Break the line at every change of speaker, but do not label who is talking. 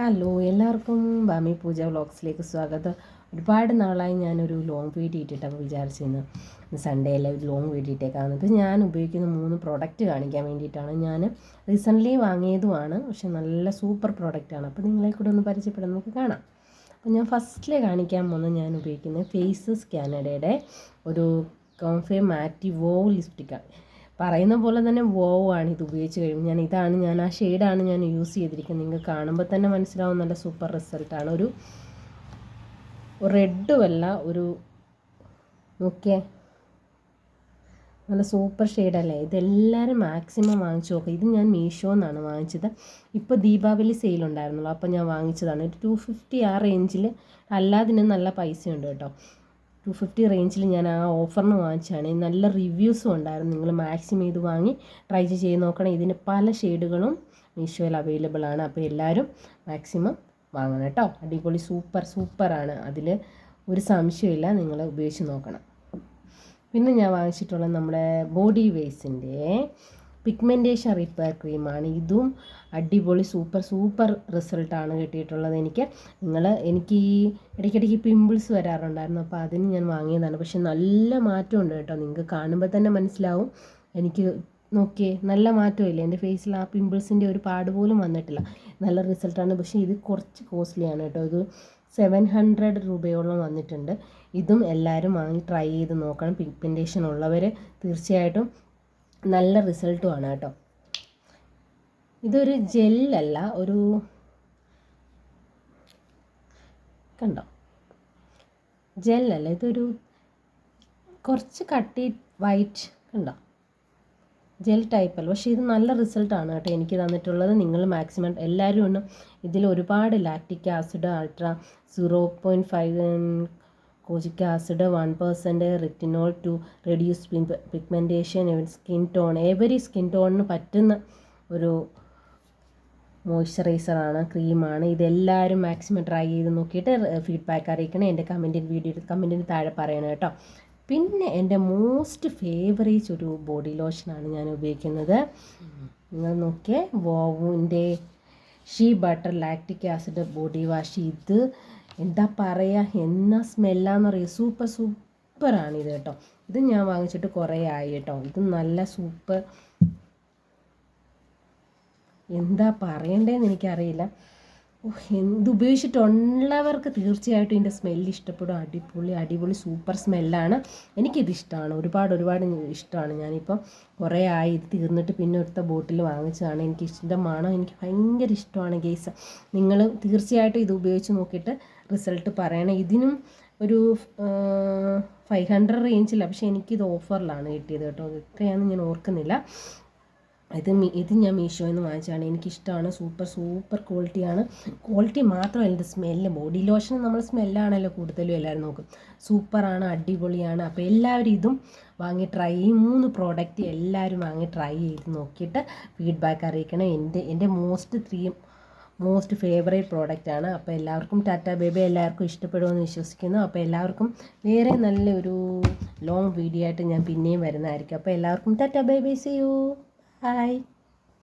Hello എല്ലാവർക്കും ബാമി പൂജ വ്ളോഗ്സിലേക്ക് സ്വാഗതം. ഒരുപാട് നാളായി ഞാനൊരു ലോങ് വീഡിയോ ഇട്ടിട്ടപ്പോൾ വിചാരിച്ചിരുന്നു. അല്ലെ ഒരു ലോങ് വീഡിയോ ഇട്ടേക്കാവുന്നത് ഇത് ഞാൻ ഉപയോഗിക്കുന്ന മൂന്ന് പ്രോഡക്റ്റ് കാണിക്കാൻ വേണ്ടിയിട്ടാണ് ഞാൻ റീസെന്റ്ലി വാങ്ങിയതുമാണ്. പക്ഷെ നല്ല സൂപ്പർ പ്രോഡക്റ്റാണ് അപ്പോൾ നിങ്ങളെ കൂടെ ഒന്ന് പരിചയപ്പെടാൻ നമുക്ക് കാണാം. അപ്പോൾ ഞാൻ ഫസ്റ്റിൽ കാണിക്കാൻ പോകുന്നത് ഞാൻ ഉപയോഗിക്കുന്ന ഫേസസ് കാനഡയുടെ ഒരു കോൺഫേ മാറ്റി വോ ലിപ്സ്റ്റിക്കാണ് പറയുന്ന പോലെ തന്നെ വോവ് ആണ് ഇത് ഉപയോഗിച്ച് കഴിയുമ്പോൾ. ഞാൻ ഇതാണ് ഞാൻ ആ ഷെയ്ഡാണ് ഞാൻ യൂസ് ചെയ്തിരിക്കുന്നത്. നിങ്ങൾക്ക് കാണുമ്പോൾ തന്നെ മനസ്സിലാവും നല്ല സൂപ്പർ റിസൾട്ടാണ് ഒരു റെഡും അല്ല ഒരു നോക്കിയേ. നല്ല സൂപ്പർ ഷെയ്ഡല്ലേ ഇതെല്ലാവരും മാക്സിമം വാങ്ങിച്ചു നോക്കുക ഇത് ഞാൻ മീഷോ എന്നാണ് വാങ്ങിച്ചത്. ഇപ്പോൾ ദീപാവലി സെയിൽ ഉണ്ടായിരുന്നുള്ളൂ. അപ്പോൾ ഞാൻ വാങ്ങിച്ചതാണ്. ഒരു ടു ഫിഫ്റ്റി ആ റേഞ്ചിൽ അല്ലാതിന് നല്ല പൈസയുണ്ട് കേട്ടോ. ടു ഫിഫ്റ്റി റേഞ്ചിൽ ഞാൻ ആ ഓഫറിന് വാങ്ങിച്ചാണ് നല്ല റിവ്യൂസും ഉണ്ടായിരുന്നു. നിങ്ങൾ മാക്സിമം ഇത് വാങ്ങി ട്രൈ ചെയ്ത് നോക്കണം. ഇതിന് പല ഷെയ്ഡുകളും മീഷോയിൽ അവൈലബിൾ ആണ്. അപ്പോൾ എല്ലാവരും മാക്സിമം വാങ്ങണം കേട്ടോ. അടിപൊളി സൂപ്പർ സൂപ്പറാണ് അതിൽ ഒരു സംശയമില്ല നിങ്ങൾ ഉപയോഗിച്ച് നോക്കണം. പിന്നെ ഞാൻ വാങ്ങിച്ചിട്ടുള്ള നമ്മുടെ ബോഡി വേസിന്റെ പിഗ്മെന്റേഷൻ റിപ്പയർ ക്രീമാണ് ഇതും അടിപൊളി സൂപ്പർ സൂപ്പർ റിസൾട്ടാണ് കിട്ടിയിട്ടുള്ളത് എനിക്ക്. നിങ്ങൾ എനിക്ക് ഈ ഇടയ്ക്കിടയ്ക്ക് പിമ്പിൾസ് വരാറുണ്ടായിരുന്നു. അപ്പോൾ അതിന് ഞാൻ വാങ്ങിയതാണ്. പക്ഷെ നല്ല മാറ്റമുണ്ട് കേട്ടോ. നിങ്ങൾക്ക് കാണുമ്പോൾ തന്നെ മനസ്സിലാവും. എനിക്ക് നോക്കിയേ നല്ല മാറ്റമില്ല? എന്റെ ഫേസിൽ ആ പിമ്പിൾസിന്റെ ഒരു പാട് പോലും വന്നിട്ടില്ല. നല്ല റിസൾട്ടാണ് പക്ഷേ ഇത് കുറച്ച് കോസ്റ്റ്ലിയാണ് കേട്ടോ. ഇത് സെവൻ ഹൺഡ്രഡ് രൂപയോളം വന്നിട്ടുണ്ട്. ഇതും എല്ലാവരും വാങ്ങി ട്രൈ ചെയ്ത് നോക്കണം. പിഗ്മെന്റേഷൻ ഉള്ളവർ തീർച്ചയായിട്ടും നല്ല റിസൾട്ടുമാണ് കേട്ടോ ഇതൊരു ജെല്ലല്ല ഒരു കണ്ടോ? ജെല്ലല്ല ഇതൊരു കുറച്ച് കട്ടി വൈറ്റ് കണ്ടോ? ജെൽ ടൈപ്പല്ല. പക്ഷേ ഇത് നല്ല റിസൾട്ടാണ് കേട്ടോ എനിക്ക് തന്നിട്ടുള്ളത്. നിങ്ങൾ മാക്സിമം എല്ലാവരും ഒന്ന് ഇതിൽ ഒരുപാട് lactic acid ultra zero point five kojic acid one percent retinol to reduce pigmentation skin tone. Every skin ടോണിന് പറ്റുന്ന ഒരു മോയ്സ്ചറൈസറാണ് ക്രീമാണ്. ഇതെല്ലാവരും മാക്സിമം ട്രൈ ചെയ്ത് നോക്കിയിട്ട് ഫീഡ്ബാക്ക് അറിയിക്കണം. എന്റെ കമന്റിന്റെ വീഡിയോ കമന്റിന് താഴെ പറയണം കേട്ടോ. പിന്നെ എന്റെ മോസ്റ്റ് ഫേവറേറ്റ് ഒരു ബോഡി ലോഷനാണ് ഞാൻ ഉപയോഗിക്കുന്നത്. നിങ്ങൾ നോക്കിയേ വോവിന്റെ shea butter lactic acid body wash. ഇത് എന്താ പറയുക എന്നാ പറയുക സൂപ്പർ സൂപ്പറാണ് ഇത് കേട്ടോ. ഇത് ഞാൻ വാങ്ങിച്ചിട്ട് കുറേ ആയി കേട്ടോ. ഇത് നല്ല സൂപ്പർ. എന്താ പറയണ്ടേന്ന് എനിക്കറിയില്ല. എന്ത് ഉപയോഗിച്ചിട്ടുള്ളവർക്ക് തീർച്ചയായിട്ടും ഇതിന്റെ സ്മെല്ല് ഇഷ്ടപ്പെടും. അടിപൊളി അടിപൊളി സൂപ്പർ സ്മെല്ലാണ്. എനിക്കിത് ഇഷ്ടമാണ് ഒരുപാട് ഒരുപാട് ഇഷ്ടമാണ് ഞാനിപ്പോൾ കുറേ ആയി. ഇത് തീർന്നിട്ട് പിന്നെ ഒരുത്ത ബോട്ടിൽ വാങ്ങിച്ചതാണ്. എനിക്ക് ഇഷ്ടമാണ് എനിക്ക് ഭയങ്കര ഇഷ്ടമാണ് ഗെയ്സ്. നിങ്ങൾ തീർച്ചയായിട്ടും ഇത് ഉപയോഗിച്ച് നോക്കിയിട്ട് റിസൾട്ട് പറയണം. ഇതിനും ഒരു ഫൈവ് ഹൺഡ്രഡ് റേഞ്ചില്ല പക്ഷേ എനിക്കിത് ഓഫറിലാണ് കിട്ടിയത് കേട്ടോ. എത്രയാണെന്ന് ഞാൻ ഓർക്കുന്നില്ല. ഇത് ഇത് ഞാൻ മീഷോയിൽ നിന്ന് വാങ്ങിച്ചതാണ്. എനിക്കിഷ്ടമാണ്. സൂപ്പർ സൂപ്പർ ക്വാളിറ്റിയാണ്. ക്വാളിറ്റി മാത്രമല്ല ഇത് സ്മെല്ല് ബോഡി ലോഷൻ നമ്മൾ സ്മെല്ലാണല്ലോ കൂടുതലും എല്ലാവരും നോക്കും. സൂപ്പറാണ് അടിപൊളിയാണ്. അപ്പോൾ എല്ലാവരും ഇതും വാങ്ങി ട്രൈ ഈ മൂന്ന് പ്രോഡക്റ്റ് എല്ലാവരും വാങ്ങി ട്രൈ ചെയ്ത് നോക്കിയിട്ട് ഫീഡ്ബാക്ക് അറിയിക്കണം. എന്റെ എന്റെ മോസ്റ്റ് ത്രീ മോസ്റ്റ് ഫേവറേറ്റ് ആണ്. അപ്പോൾ എല്ലാവർക്കും ടാറ്റ ബേബി എല്ലാവർക്കും ഇഷ്ടപ്പെടുമെന്ന് വിശ്വസിക്കുന്നു. അപ്പോൾ എല്ലാവർക്കും വേറെ നല്ലൊരു ലോങ് വീഡിയോ ആയിട്ട് ഞാൻ പിന്നെയും വരുന്നതായിരിക്കും. അപ്പോൾ എല്ലാവർക്കും tata baby see you Bye.